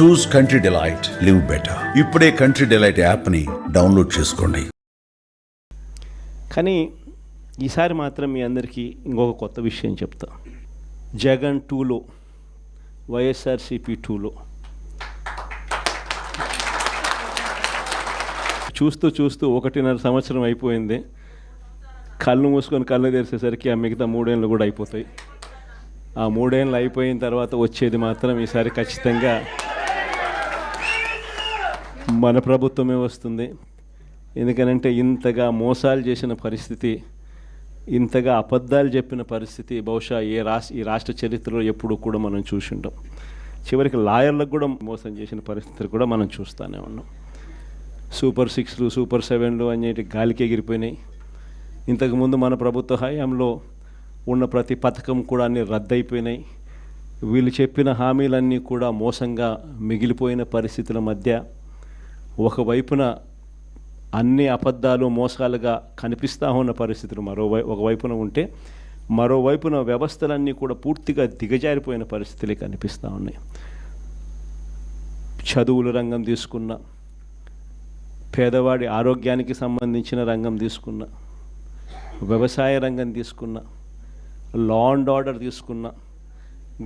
Choose Country Delight live better ఇప్పుడే country delight యాప్ని download చేసుకోండి. కానీ ఈసారి మాత్రం మీ అందరికీ ఇంకొక కొత్త విషయం చెప్తా. జగన్ టూలో వైఎస్ఆర్సిపి టూలో. చూస్తూ చూస్తూ ఒకటిన్నర సంవత్సరం అయిపోయింది. కళ్ళు మూసుకొని కళ్ళు తెరిసేసరికి ఆ మిగతా మూడేళ్ళు కూడా అయిపోతాయి. ఆ మూడేళ్ళు అయిపోయిన తర్వాత వచ్చేది మాత్రం ఈసారి ఖచ్చితంగా మన ప్రభుత్వమే వస్తుంది. ఎందుకనంటే ఇంతగా మోసాలు చేసిన పరిస్థితి ఇంతగా అబద్ధాలు చెప్పిన పరిస్థితి బహుశా ఏ రాష్ట్ర ఈ రాష్ట్ర చరిత్రలో ఎప్పుడు కూడా మనం చూసి ఉంటాం చివరికి లాయర్లకు కూడా మోసం చేసిన పరిస్థితులు కూడా మనం చూస్తూనే ఉన్నాం. సూపర్ సిక్స్లు సూపర్ సెవెన్లు అనేటి గాలికి ఎగిరిపోయినాయి. ఇంతకుముందు మన ప్రభుత్వ హయాంలో ఉన్న ప్రతి పథకం కూడా అన్ని రద్దయిపోయినాయి. వీళ్ళు చెప్పిన హామీలన్నీ కూడా మోసంగా మిగిలిపోయిన పరిస్థితుల మధ్య ఒకవైపున అన్ని అబద్ధాలు మోసాలుగా కనిపిస్తూ ఉన్న పరిస్థితులు మరోవై ఒకవైపున ఉంటే మరోవైపున వ్యవస్థలన్నీ కూడా పూర్తిగా దిగజారిపోయిన పరిస్థితులే కనిపిస్తూ ఉన్నాయి. చదువుల రంగం తీసుకున్న పేదవాడి ఆరోగ్యానికి సంబంధించిన రంగం తీసుకున్న వ్యవసాయ రంగం తీసుకున్న లా అండ్ ఆర్డర్ తీసుకున్న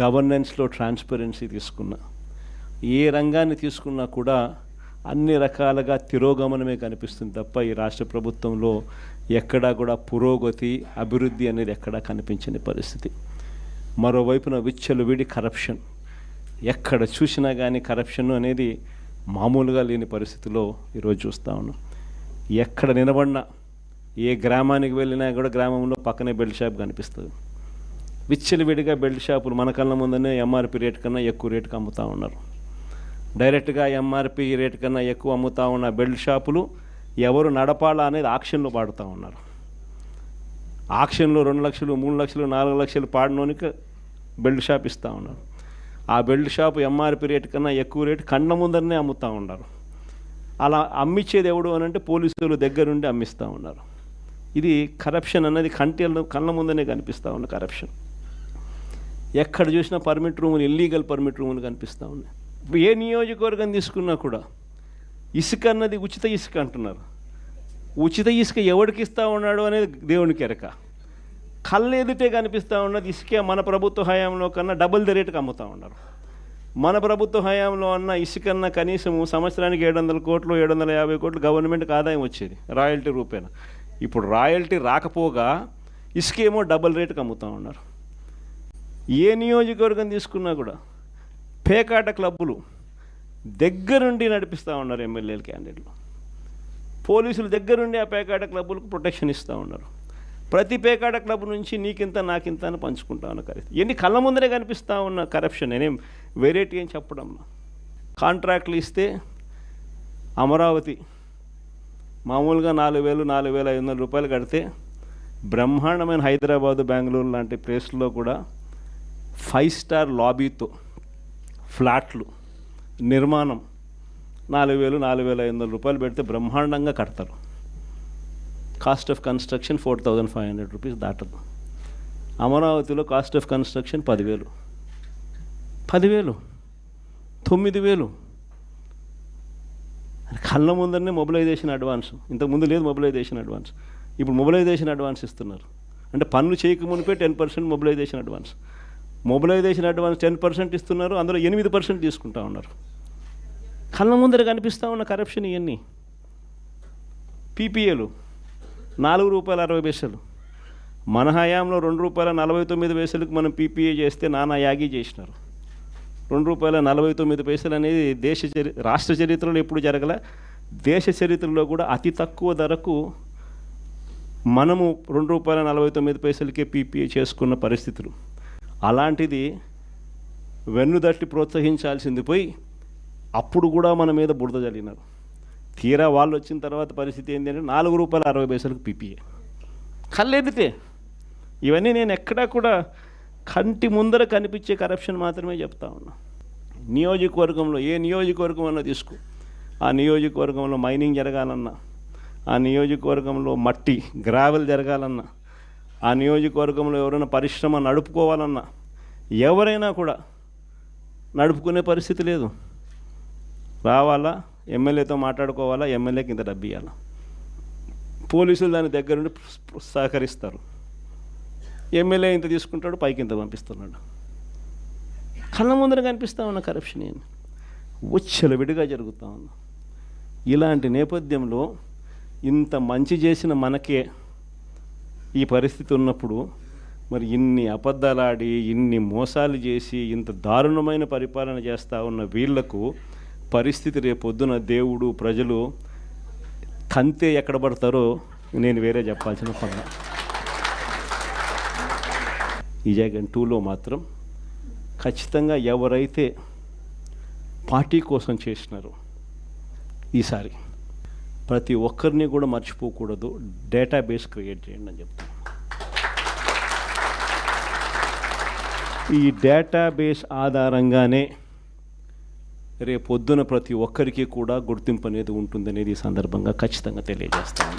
గవర్నెన్స్లో ట్రాన్స్పరెన్సీ తీసుకున్న ఏ రంగాన్ని తీసుకున్నా కూడా అన్ని రకాలుగా తిరోగమనమే కనిపిస్తుంది తప్ప ఈ రాష్ట్ర ప్రభుత్వంలో ఎక్కడా కూడా పురోగతి అభివృద్ధి అనేది ఎక్కడా కనిపించని పరిస్థితి. మరోవైపున విచ్చలవిడి కరప్షన్. ఎక్కడ చూసినా కానీ కరప్షన్ అనేది మామూలుగా లేని పరిస్థితిలో ఈరోజు చూస్తూ ఉన్నాం. ఎక్కడ నిలబడినా ఏ గ్రామానికి వెళ్ళినా కూడా గ్రామంలో పక్కనే బెల్ట్ షాప్ కనిపిస్తుంది. విచ్చలవిడిగా బెల్ట్ షాపులు మన కళ్ళ ముందనే ఎంఆర్పి రేట్ కన్నా ఎక్కువ రేటుకి అమ్ముతూ ఉన్నారు. డైరెక్ట్గా ఎంఆర్పి రేట్ కన్నా ఎక్కువ అమ్ముతా ఉన్న బెల్ట్ షాపులు ఎవరు నడపాలా అనేది ఆక్షన్లో పాడుతూ ఉన్నారు. ఆక్షన్లో రెండు లక్షలు మూడు లక్షలు నాలుగు లక్షలు పాడినోనికి బెల్ట్ షాప్ ఇస్తూ ఉన్నారు. ఆ బెల్ట్ షాప్ ఎంఆర్పి రేట్ కన్నా ఎక్కువ రేటు కళ్ళ ముందరనే అమ్ముతూ ఉన్నారు. అలా అమ్మిచ్చేది ఎవడు అని అంటే పోలీసులు దగ్గరుండి అమ్మిస్తూ ఉన్నారు. ఇది కరప్షన్ అన్నది కంటి కళ్ళ ముందనే కనిపిస్తూ ఉన్న కరప్షన్. ఎక్కడ చూసినా పర్మిట్ రూములు ఇల్లీగల్ పర్మిట్ రూములు కనిపిస్తూ ఉన్నాయి. ఏ నియోజకవర్గం తీసుకున్నా కూడా ఇసుక అన్నది ఉచిత ఇసుక అంటున్నారు. ఉచిత ఇసుక ఎవడికి ఇస్తా ఉన్నాడు అనేది దేవునికి ఎరక కళ్ళు ఎదుటే కనిపిస్తూ ఉన్నది ఇసుకే మన ప్రభుత్వ హయాంలో కన్నా డబుల్ ద రేటుకి అమ్ముతూ ఉన్నారు. మన ప్రభుత్వ హయాంలో అన్న ఇసుకన్న కనీసం సంవత్సరానికి ఏడు వందల కోట్లు ఏడు వందల యాభై కోట్లు గవర్నమెంట్కి ఆదాయం వచ్చేది రాయల్టీ రూపేణ. ఇప్పుడు రాయల్టీ రాకపోగా ఇసుకేమో డబుల్ రేటుకి అమ్ముతూ ఉన్నారు. ఏ నియోజకవర్గం తీసుకున్నా కూడా పేకాట క్లబ్బులు దగ్గరుండి నడిపిస్తూ ఉన్నారు ఎమ్మెల్యేల క్యాండిడేట్లు. పోలీసులు దగ్గరుండి ఆ పేకాట క్లబ్బులకు ప్రొటెక్షన్ ఇస్తూ ఉన్నారు. ప్రతి పేకాట క్లబ్ నుంచి నీకింత నాకింత అని పంచుకుంటా ఉన్న కరెక్ట్ ఎన్ని కళ్ళ ముందరే కనిపిస్తూ ఉన్న కరప్షన్ నేనేం వెరైటీ అని చెప్పడం కాంట్రాక్ట్లు ఇస్తే అమరావతి మామూలుగా నాలుగు వేలు నాలుగు వేల ఐదు వందల రూపాయలు కడితే బ్రహ్మాండమైన హైదరాబాదు బెంగళూరు లాంటి ప్లేస్లో కూడా ఫైవ్ స్టార్ లాబీతో ఫ్లాట్లు నిర్మాణం. నాలుగు వేలు నాలుగు వేల ఐదు వందల రూపాయలు పెడితే బ్రహ్మాండంగా కడతారు. Cost of construction four thousand five hundred rupees దాటదు. అమరావతిలో కాస్ట్ ఆఫ్ కన్స్ట్రక్షన్ పదివేలు. పదివేలు. తొమ్మిది వేలు. కళ్ళ ముందరనే మొబిలైజేషన్ అడ్వాన్స్. ఇంతకుముందు లేదు మొబిలైజేషన్ అడ్వాన్స్. ఇప్పుడు మొబిలైజేషన్ అడ్వాన్స్ ఇస్తున్నారు. అంటే పనులు చేయక మునిపే ten percent mobilisation advance. Mobilisation advance ten percent ఇస్తున్నారు అందులో ఎనిమిది పర్సెంట్ తీసుకుంటా ఉన్నారు. కళ్ళ ముందర కనిపిస్తూ ఉన్న కరప్షన్ ఇవన్నీ పీపీఏలు నాలుగు రూపాయల అరవై పైసలు. మన హయాంలో రెండు రూపాయల నలభై తొమ్మిది పైసలకు మనం పీపీఏ చేస్తే నానా యాగి చేసినారు. రెండు రూపాయల నలభై తొమ్మిది పైసలు అనేది దేశ చరి రాష్ట్ర చరిత్రలో ఎప్పుడు జరగల దేశ చరిత్రలో కూడా అతి తక్కువ ధరకు మనము రెండు రూపాయల నలభై తొమ్మిది పైసలకే పీపీఏ చేసుకున్న పరిస్థితులు. అలాంటిది వెన్నుదట్టి ప్రోత్సహించాల్సింది పోయి అప్పుడు కూడా మన మీద బురద చల్లినారు తీరా వాళ్ళు వచ్చిన తర్వాత పరిస్థితి ఏంటంటే నాలుగు రూపాయల అరవై పైసలకు పిపిఏ. కళ్ళెదితే ఇవన్నీ నేను ఎక్కడా కూడా కంటి ముందర కనిపించే కరప్షన్ మాత్రమే చెప్తా ఉన్నా. నియోజకవర్గంలో ఏ నియోజకవర్గం అన్నా తీసుకో. ఆ నియోజకవర్గంలో మైనింగ్ జరగాలన్నా ఆ నియోజకవర్గంలో మట్టి గ్రావెల్ జరగాలన్నా ఆ నియోజకవర్గంలో ఎవరైనా పరిశ్రమ నడుపుకోవాలన్నా ఎవరైనా కూడా నడుపుకునే పరిస్థితి లేదు. రావాలా? ఎమ్మెల్యేతో మాట్లాడుకోవాలా? ఎమ్మెల్యేకి ఇంత డబ్బు ఇవ్వాలా పోలీసులు దాని దగ్గర నుండి సహకరిస్తారు. ఎమ్మెల్యే ఇంత తీసుకుంటాడు పైకి ఇంత పంపిస్తున్నాడు. కళ్ళ ముందర కనిపిస్తా ఉన్న కరప్షన్ ఏంది? విడిగా జరుగుతూ ఉంది. ఇలాంటి నేపథ్యంలో ఇంత మంచి చేసిన మనకే ఈ పరిస్థితి ఉన్నప్పుడు మరి ఇన్ని అబద్ధాలాడి ఇన్ని మోసాలు చేసి ఇంత దారుణమైన పరిపాలన చేస్తూ ఉన్న వీళ్ళకు పరిస్థితి రేపొద్దున దేవుడు ప్రజలు కంతే ఎక్కడ పడతారో నేను వేరే చెప్పాల్సిన పని. ఈ జగన్ టూలో మాత్రం ఖచ్చితంగా ఎవరైతే పార్టీ కోసం చేసినారో ఈసారి ప్రతి ఒక్కరిని కూడా మర్చిపోకూడదు. డేటాబేస్ క్రియేట్ చేయండి అని చెప్తాను ఈ డేటాబేస్ ఆధారంగానే రేపొద్దున ప్రతి ఒక్కరికి కూడా గుర్తింపు అనేది ఉంటుందనేది ఈ సందర్భంగా ఖచ్చితంగా తెలియజేస్తాను.